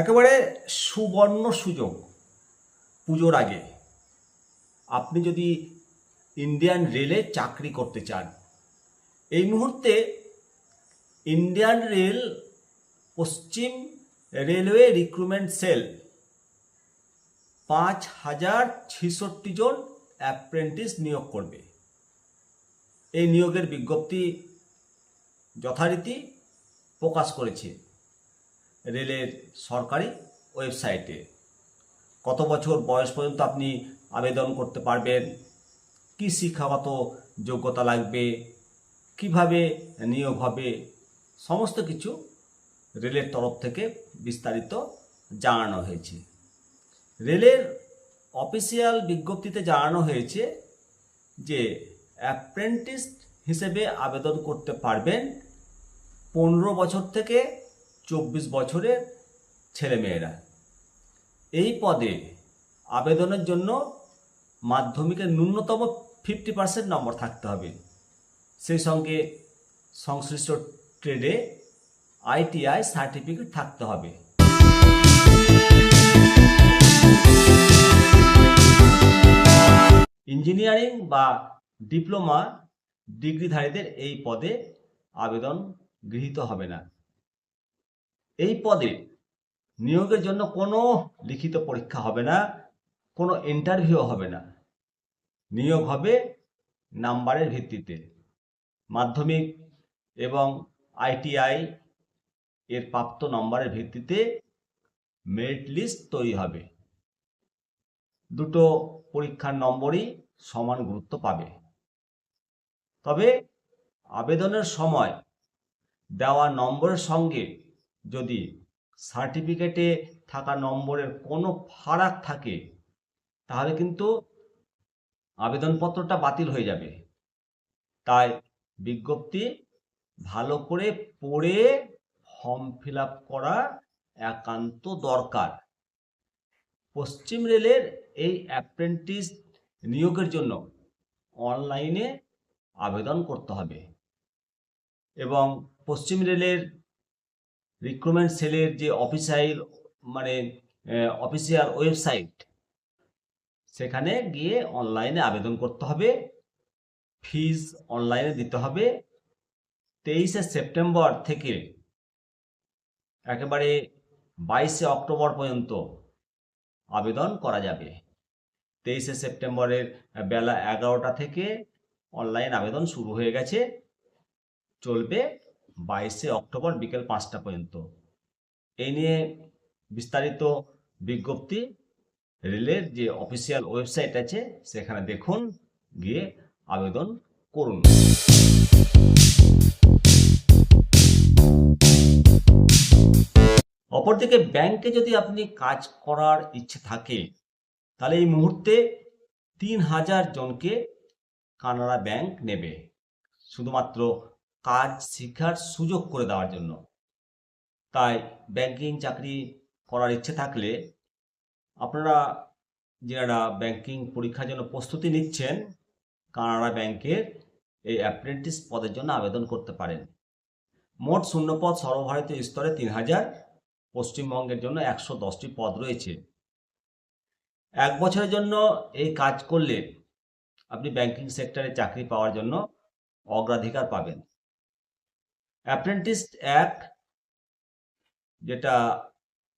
একেবারে সুবর্ণ সুযোগ পুজোর আগে। আপনি যদি ইন্ডিয়ান রেলে চাকরি করতে চান, এই মুহূর্তে ইন্ডিয়ান রেল পশ্চিম রেলওয়ে রিক্রুটমেন্ট সেল পাঁচ হাজার ছেষট্টি জন অ্যাপ্রেন্টিস নিয়োগ করবে। এই নিয়োগের বিজ্ঞপ্তি যথারীতি প্রকাশ করেছে রেলের সরকারি ওয়েবসাইটে। কত বছর বয়স পর্যন্ত আপনি আবেদন করতে পারবেন? কি শিক্ষাগত যোগ্যতা লাগবে? কীভাবে নিয়োগ হবে? সমস্ত কিছু রেলের তরফ থেকে বিস্তারিত জানানো হয়েছে। রেলের অফিসিয়াল বিজ্ঞপ্তিতে জানানো হয়েছে যে অ্যাপ্রেন্টিস হিসেবে আবেদন করতে পারবেন পনেরো বছর থেকে চব্বিশ বছরের ছেলেমেয়েরা। এই পদে আবেদনের জন্য মাধ্যমিকের ন্যূনতম ফিফটি পার্সেন্ট নম্বর থাকতে হবে। সেই সঙ্গে সংশ্লিষ্ট ট্রেডে আইটিআই সার্টিফিকেট থাকতে হবে। ইঞ্জিনিয়ারিং বা ডিপ্লোমা ডিগ্রিধারীদের এই পদে আবেদন গৃহীত হবে না। এই পদে নিয়োগের জন্য কোনো লিখিত পরীক্ষা হবে না, কোনো ইন্টারভিউ হবে না। নিয়োগ হবে নাম্বারের ভিত্তিতে। মাধ্যমিক এবং আইটিআই এর প্রাপ্ত নম্বরের ভিত্তিতে মেরিট লিস্ট তৈরি হবে। দুটো পরীক্ষার নম্বরই সমান গুরুত্ব পাবে। তবে আবেদনের সময় দেওয়া নম্বরের সঙ্গে যদি সার্টিফিকেটে থাকা নম্বরের কোনো ফারাক থাকে, তাহলে কিন্তু আবেদনপত্রটা বাতিল হয়ে যাবে। তাই বিজ্ঞপ্তি ভালো করে পড়ে ফর্ম ফিল করা একান্ত দরকার। পশ্চিম রেলের এই অ্যাপ্রেন্টিস নিয়োগের জন্য অনলাইনে আবেদন করতে হবে। এবং পশ্চিম রেলের রিক্রুটমেন্ট সেলের যে অফিসিয়াল মানে অফিসিয়াল ওয়েবসাইট সেখানে গিয়ে অনলাইনে আবেদন করতে হবে। ফিজ অনলাইনে দিতে হবে। তেইশে সেপ্টেম্বর থেকে একেবারে বাইশে অক্টোবর পর্যন্ত আবেদন করা যাবে। তেইশে সেপ্টেম্বরের বেলা এগারোটা থেকে অনলাইন আবেদন শুরু হয়ে গেছে। চলবে বাইশে অক্টোবর বিকেল পাঁচটা পর্যন্ত। এই নিয়ে বিস্তারিত বিজ্ঞপ্তি, রেলের যে অফিসিয়াল ওয়েবসাইট আছে, সেখানে দেখুন, গিয়ে আবেদন করুন। অপরদিকে ব্যাংকে যদি আপনি কাজ করার ইচ্ছে থাকে, তাহলে এই মুহূর্তে তিন হাজার জনকে কানাড়া ব্যাংক নেবে। শুধুমাত্র কাজ শিক্ষার সুযোগ করে দেওয়ার জন্য। তাই ব্যাংকিং চাকরি করার ইচ্ছে থাকলে আপনারা যারা ব্যাংকিং পরীক্ষার জন্য প্রস্তুতি নিচ্ছেন, কানাড়া ব্যাংকের এই অ্যাপ্রেন্টিস পদের জন্য আবেদন করতে পারেন। মোট শূন্যপদ সর্বভারতীয় স্তরে তিন হাজার, পশ্চিমবঙ্গের জন্য একশো দশটি পদ রয়েছে। এক বছরের জন্য এই কাজ করলে আপনি ব্যাংকিং সেক্টরে চাকরি পাওয়ার জন্য অগ্রাধিকার পাবেন। অ্যাপ্রেন্টিস অ্যাক্ট যেটা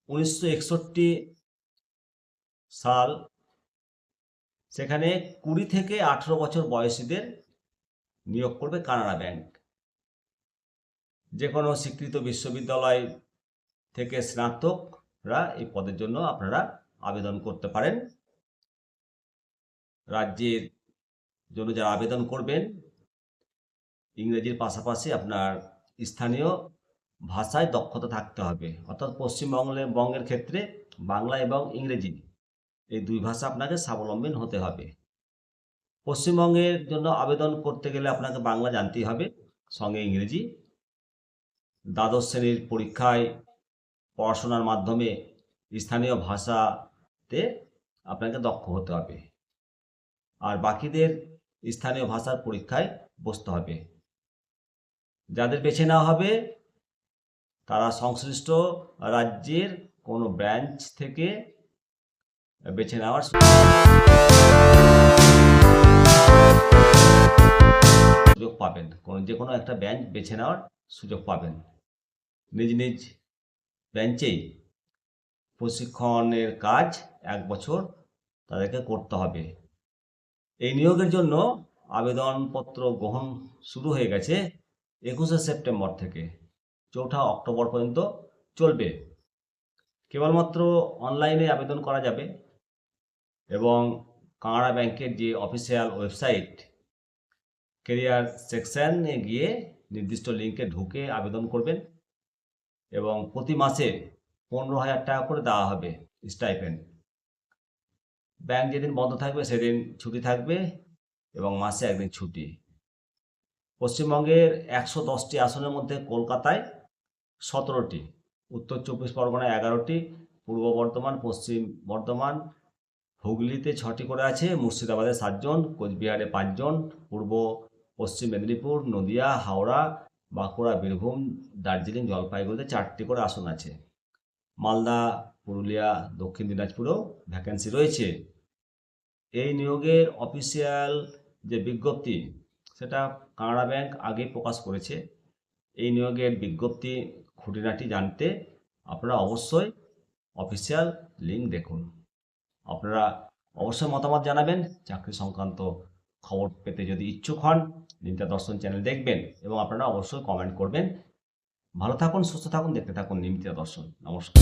উনিশশো একষট্টি সাল, সেখানে কুড়ি থেকে আঠেরো বছর বয়সীদের নিয়োগ করবে কানাড়া ব্যাংক। যে কোনো স্বীকৃত বিশ্ববিদ্যালয় থেকে স্নাতকরা এই পদের জন্য আপনারা আবেদন করতে পারেন। রাজ্যের জন্য যারা আবেদন করবেন, ইংরেজির পাশাপাশি আপনার স্থানীয় ভাষায় দক্ষতা থাকতে হবে। অর্থাৎ পশ্চিমবঙ্গের বঙ্গের ক্ষেত্রে বাংলা এবং ইংরেজি এই দুই ভাষা আপনাকে স্বাবলম্বী হতে হবে। পশ্চিমবঙ্গের জন্য আবেদন করতে গেলে আপনাকে বাংলা জানতেই হবে, সঙ্গে ইংরেজি। দ্বাদশ শ্রেণির পরীক্ষায় পড়াশোনার মাধ্যমে স্থানীয় ভাষাতে আপনাকে দক্ষ হতে হবে। আর বাকিদের স্থানীয় ভাষার পরীক্ষায় বসতে হবে। যাদের বেছে নেওয়া হবে, তারা সংশ্লিষ্ট রাজ্যের কোনো ব্রাঞ্চ থেকে বেছে নেওয়ার সুযোগ পাবেন। কোনো যে কোনো একটা ব্রাঞ্চ বেছে নেওয়ার সুযোগ পাবেন। নিজ নিজ ব্রাঞ্চেই প্রশিক্ষণের কাজ এক বছর তাদেরকে করতে হবে। এই নিয়োগের জন্য আবেদনপত্র গ্রহণ শুরু হয়ে গেছে একুশে সেপ্টেম্বর থেকে। চৌঠা অক্টোবর পর্যন্ত চলবে। কেবলমাত্র অনলাইনে আবেদন করা যাবে এবং কানাড়া ব্যাংকের যে অফিসিয়াল ওয়েবসাইট কেরিয়ার সেকশানে গিয়ে নির্দিষ্ট লিঙ্কে ঢুকে আবেদন করবেন এবং প্রতি মাসে পনেরো হাজার টাকা করে দেওয়া হবে স্টাইপেন্ড। ব্যাংক যেদিন বন্ধ থাকবে, সেদিন ছুটি থাকবে এবং মাসে একদিন ছুটি। পশ্চিমবঙ্গের একশো দশটি আসনের মধ্যে কলকাতায় সতেরোটি, উত্তর চব্বিশ পরগনায় এগারোটি, পূর্ব বর্ধমান, পশ্চিম বর্ধমান, হুগলিতে ছটি করে আছে, মুর্শিদাবাদে সাতজন, কোচবিহারে পাঁচজন, পূর্ব, পশ্চিম মেদিনীপুর, নদিয়া, হাওড়া, বাঁকুড়া, বীরভূম, দার্জিলিং, জলপাইগুড়িতে চারটি করে আসন আছে। মালদা, পুরুলিয়া, দক্ষিণ দিনাজপুরেও ভ্যাকেন্সি রয়েছে। এই নিয়োগের অফিসিয়াল যে বিজ্ঞপ্তি, সেটা কানাড়া ব্যাংক আগে প্রকাশ করেছে। এই নিয়োগের বিজ্ঞপ্তি খুঁটিনাটি জানতে আপনারা অবশ্যই অফিসিয়াল লিঙ্ক দেখুন। আপনারা অবশ্যই মতামত জানাবেন, চাকরি সংক্রান্ত খবর পেতে যদি ইচ্ছুক হন নিমতা দর্শন চ্যানেল দেখবেন এবং আপনারা অবশ্যই কমেন্ট করবেন। ভালো থাকুন সুস্থ থাকুন দেখতে থাকুন নিমিতা দর্শন। নমস্কার।